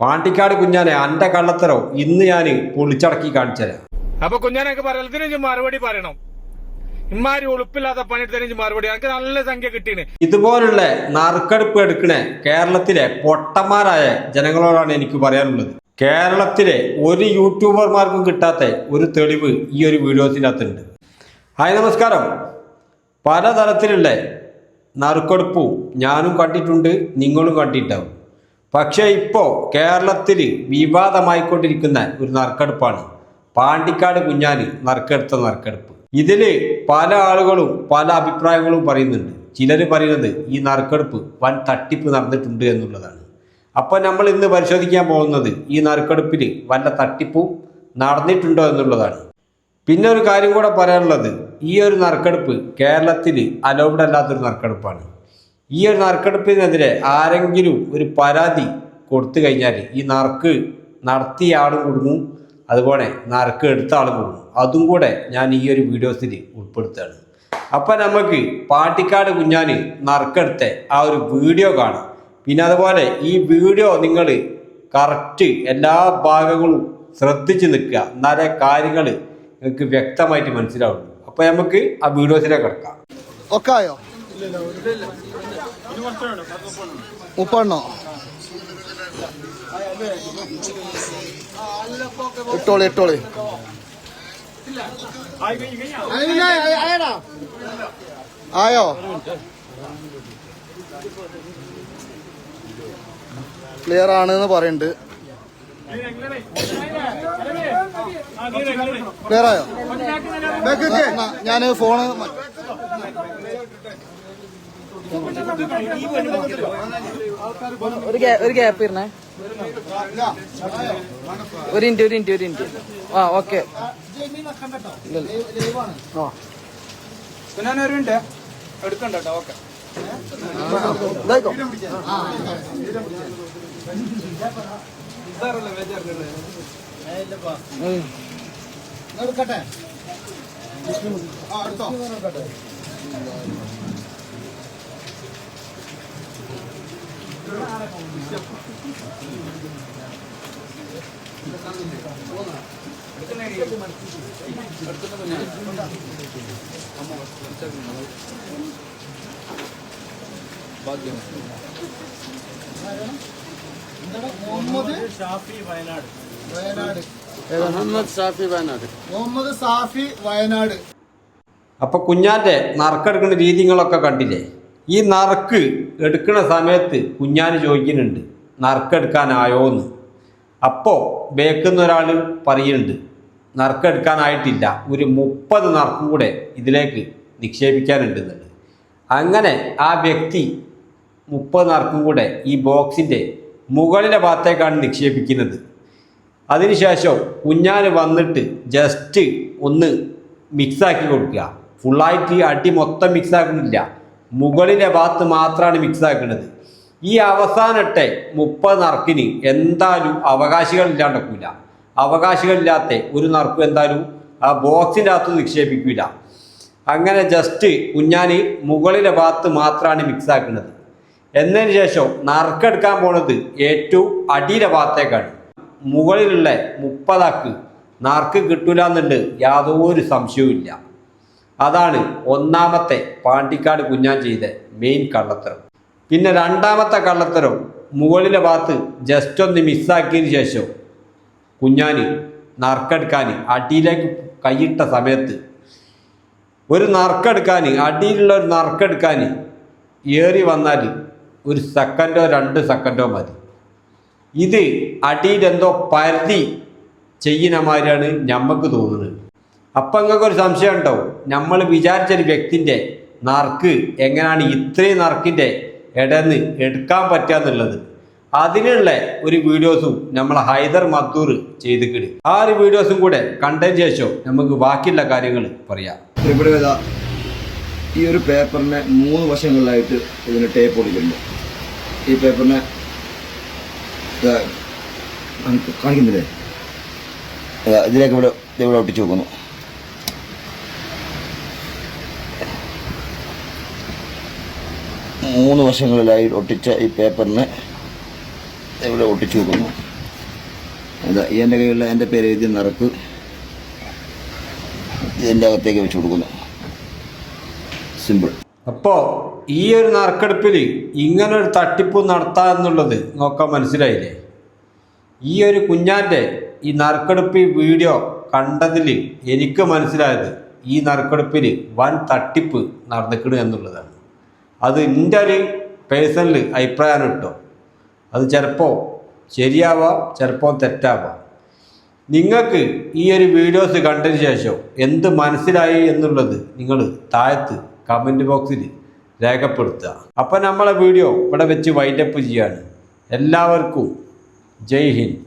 പാണ്ടിക്കാട് കുഞ്ഞാനെ അന്റെ കള്ളത്തരോ ഇന്ന് ഞാൻ പൊളിച്ചടക്കി കാണിച്ചുതരാം അപ്പൊ കുഞ്ഞാനൊക്കെ പറയലത്തിന് മറുപടി പറയണം. ഇമാരി ഉളുപ്പില്ലാത്ത പണിയെടുത്തതിന് മറുപടി. എനിക്ക് നല്ല സംഖ്യ കിട്ടീന്. ഇതുപോലുള്ള നറുക്കെടുപ്പ് എടുക്കണേ കേരളത്തിലെ പൊട്ടന്മാരായ ജനങ്ങളോടാണ് എനിക്ക് പറയാനുള്ളത്. കേരളത്തിലെ ഒരു യൂട്യൂബർമാർക്കും കിട്ടാത്ത ഒരു തെളിവ് ഈ ഒരു വീഡിയോസിനകത്തുണ്ട്. ഹായ് നമസ്കാരം. പലതരത്തിലുള്ള നറുക്കെടുപ്പും ഞാനും കണ്ടിട്ടുണ്ട് നിങ്ങളും കണ്ടിട്ടുണ്ടാവും. പക്ഷേ ഇപ്പോൾ കേരളത്തിൽ വിവാദമായിക്കൊണ്ടിരിക്കുന്ന ഒരു നറുക്കെടുപ്പാണ്. പാണ്ടിക്കാട് കുഞ്ഞാലി നറുക്കെടുത്ത നറുക്കെടുപ്പ്. ഇതിൽ പല ആളുകളും പല അഭിപ്രായങ്ങളും പറയുന്നുണ്ട്. ചിലർ പറയുന്നത് ഈ നറുക്കെടുപ്പ് വൻ തട്ടിപ്പ് നടന്നിട്ടുണ്ട് എന്നുള്ളതാണ്. അപ്പോൾ നമ്മൾ ഇന്ന് പരിശോധിക്കാൻ പോകുന്നത് ഈ നറുക്കെടുപ്പിൽ വല്ല തട്ടിപ്പും നടന്നിട്ടുണ്ടോ എന്നുള്ളതാണ്. പിന്നെ ഒരു കാര്യം കൂടെ പറയാനുള്ളത്. ഈ ഒരു നറുക്കെടുപ്പ് കേരളത്തിൽ അലൗഡ് അല്ലാത്തൊരു നറുക്കെടുപ്പാണ്. ഈ ഒരു നറുക്കെടുപ്പിനെതിരെ ആരെങ്കിലും ഒരു പരാതി കൊടുത്തു കഴിഞ്ഞാൽ ഈ നറുക്ക് നടത്തിയ ആളും കൊടുക്കും അതുപോലെ നറുക്ക് എടുത്ത ആളും കൊടുക്കും. അതും കൂടെ ഞാൻ ഈ ഒരു വീഡിയോസിൽ ഉൾപ്പെടുത്തുകയാണ്. അപ്പം നമുക്ക് പാട്ടിക്കാട് കുഞ്ഞാന് നറുക്കെടുത്ത ആ ഒരു വീഡിയോ കാണാം. പിന്നെ അതുപോലെ ഈ വീഡിയോ നിങ്ങൾ കറക്റ്റ് എല്ലാ ഭാഗങ്ങളും ശ്രദ്ധിച്ച് നിൽക്കുക. എന്നാലേ കാര്യങ്ങൾ നിങ്ങൾക്ക് വ്യക്തമായിട്ട് മനസ്സിലാവുള്ളൂ. അപ്പോൾ നമുക്ക് ആ വീഡിയോസിലേക്ക് കിടക്കാം. ആയോ മുപ്പെണ്ണോ ഇട്ടോളി ഇട്ടോളി. ആയോ? ക്ലിയർ ആണ് എന്ന് പറയുന്നുണ്ട് ക്ലിയർ ആയോ ഞാൻ ഫോണ് ഒരു ഒരു ഗ്യാപ്പ് ഇരുന്നേ ഒരു ഇന്റ് ഒരു ഇന്റ് ഒരു ഇന്റ് ആ ഓക്കെ. എടുക്കട്ടെ? ആ എടുത്തോ. മുഹമ്മദ് വയനാട്. മുഹമ്മദ് ഷാഫി വയനാട്. മുഹമ്മദ് സാഫി വയനാട്. അപ്പോൾ കുഞ്ഞാന്റെ നറുക്കെടുക്കുന്ന രീതികളൊക്കെ കണ്ടില്ലേ? ഈ നറുക്ക് എടുക്കുന്ന സമയത്ത് കുഞ്ഞാന് ചോദിക്കുന്നുണ്ട് നറുക്കെടുക്കാനായോ എന്ന് അപ്പോൾ ബേക്കുന്ന ഒരാൾ പറയുന്നുണ്ട് നറുക്കെടുക്കാനായിട്ടില്ല ഒരു മുപ്പത് നറുക്കും കൂടെ ഇതിലേക്ക് നിക്ഷേപിക്കാനുണ്ട് എന്നുണ്ട് അങ്ങനെ ആ വ്യക്തി മുപ്പത് നറുക്കും കൂടെ ഈ ബോക്സിന്റെ മുകളിലെ ഭാഗത്തേക്കാണ് നിക്ഷേപിക്കുന്നത്. അതിനുശേഷം കുഞ്ഞാന് വന്നിട്ട് ജസ്റ്റ് ഒന്ന് മിക്സാക്കി കൊടുക്കുക. ഫുള്ളായിട്ട് അടി മൊത്തം മിക്സ് ആക്കുന്നില്ല മുകളിലെ ഭാഗത്ത് മാത്രമാണ് മിക്സ് ആക്കുന്നത്. ഈ അവസാനത്തെ മുപ്പത് നറുക്കിന് എന്തായാലും അവകാശികൾ ഇല്ലാണ്ടക്കൂല. അവകാശികളില്ലാത്ത ഒരു നറുക്കും എന്തായാലും ആ ബോക്സിന്റെ അകത്ത് നിക്ഷേപിക്കില്ല അങ്ങനെ ജസ്റ്റ് കുഞ്ഞാന് മുകളിലെ ഭാഗത്ത് മാത്രമാണ് മിക്സ് ആക്കുന്നത്. എന്നതിന് ശേഷം നറുക്കെടുക്കാൻ പോണത് ഏറ്റവും അടിയിലെ ഭാഗത്തേക്കാണ്. മുകളിലുള്ള മുപ്പതാക്ക് നറുക്ക് കിട്ടൂല എന്നുണ്ട് യാതൊരു സംശയവും അതാണ് ഒന്നാമത്തെ പാണ്ടിക്കാട് കുഞ്ഞാൻ ചെയ്ത മെയിൻ കള്ളത്തരം. പിന്നെ രണ്ടാമത്തെ കള്ളത്തരം മുകളിലെ ഭാഗത്ത് ജസ്റ്റ് ഒന്ന് മിസ്സാക്കിയതിന് ശേഷം കുഞ്ഞാന് നറുക്കെടുക്കാൻ അടിയിലേക്ക് കൈയിട്ട സമയത്ത് ഒരു നറുക്കെടുക്കാൻ അടിയിലുള്ള ഒരു നറുക്കെടുക്കാൻ ഏറി വന്നാൽ ഒരു സെക്കൻഡോ രണ്ട് സെക്കൻഡോ മതി. ഇത് അടിയിലെന്തോ പരിധി ചെയ്യുന്ന മാതിരിയാണ് ഞമ്മക്ക് തോന്നുന്നത്. അപ്പം നിങ്ങൾക്ക് ഒരു സംശയം ഉണ്ടാവും. നമ്മൾ വിചാരിച്ചൊരു വ്യക്തിന്റെ നറുക്ക് എങ്ങനെയാണ് ഇത്രയും നറുക്കിന്റെ ഇടന്ന് എടുക്കാൻ പറ്റുക എന്നുള്ളത്. അതിനുള്ള ഒരു വീഡിയോസും നമ്മൾ ഹൈദർ മത്തൂർ ചെയ്തിക്കിട് ആ ഒരു വീഡിയോസും കൂടെ കണ്ടതിന് ശേഷം നമുക്ക് ബാക്കിയുള്ള കാര്യങ്ങൾ പറയാം. ഇവിടെ ഈ ഒരു പേപ്പറിനെ മൂന്ന് വശങ്ങളിലായിട്ട് ഇതിന് ടേപ്പ് ഒടിക്കുന്നു ഈ പേപ്പറിനെ കാണിക്കുന്നില്ലേ? ഇതാ ഇതിലേക്ക് ഇവിടെ ഇവിടെ ഒട്ടിച്ചു വെക്കുന്നു. മൂന്ന് വശങ്ങളിലായി ഒട്ടിച്ച ഈ പേപ്പറിന് ഇവിടെ ഒട്ടിച്ചു വെക്കുന്നു. ഈ എന്റെ കയ്യിലുള്ള എന്റെ പേര് എഴുതി നിറക്ക് ഇതിന്റെ അകത്തേക്ക് വെച്ച് കൊടുക്കുന്നു. സിമ്പിൾ അപ്പോൾ ഈ ഒരു നറുക്കെടുപ്പിൽ ഇങ്ങനെ ഒരു തട്ടിപ്പ് നടത്താം എന്നുള്ളത് നോക്കാൻ മനസ്സിലായില്ലേ? ഈ ഒരു കുഞ്ഞാന്റെ ഈ നറുക്കെടുപ്പ് വീഡിയോ കണ്ടതിൽ എനിക്ക് മനസ്സിലായത് ഈ നറുക്കെടുപ്പിൽ വൻ തട്ടിപ്പ് നടന്നിക്കണ് എന്നുള്ളതാണ്. അത് എന്റെ ഒരു പേഴ്സണൽ അഭിപ്രായമാണ് കേട്ടോ അത് ചിലപ്പോൾ ശരിയാവാം ചിലപ്പോൾ തെറ്റാവാം. നിങ്ങൾക്ക് ഈ ഒരു വീഡിയോസ് കണ്ടതിന് ശേഷം എന്ത് മനസ്സിലായി എന്നുള്ളത് നിങ്ങൾ താഴത്ത് കമന്റ് ബോക്സിൽ രേഖപ്പെടുത്തുക. അപ്പോൾ നമ്മളെ വീഡിയോ ഇവിടെ വെച്ച് വൈൻഡപ്പ് ചെയ്യാണ്. എല്ലാവർക്കും ജയ് ഹിന്ദ്.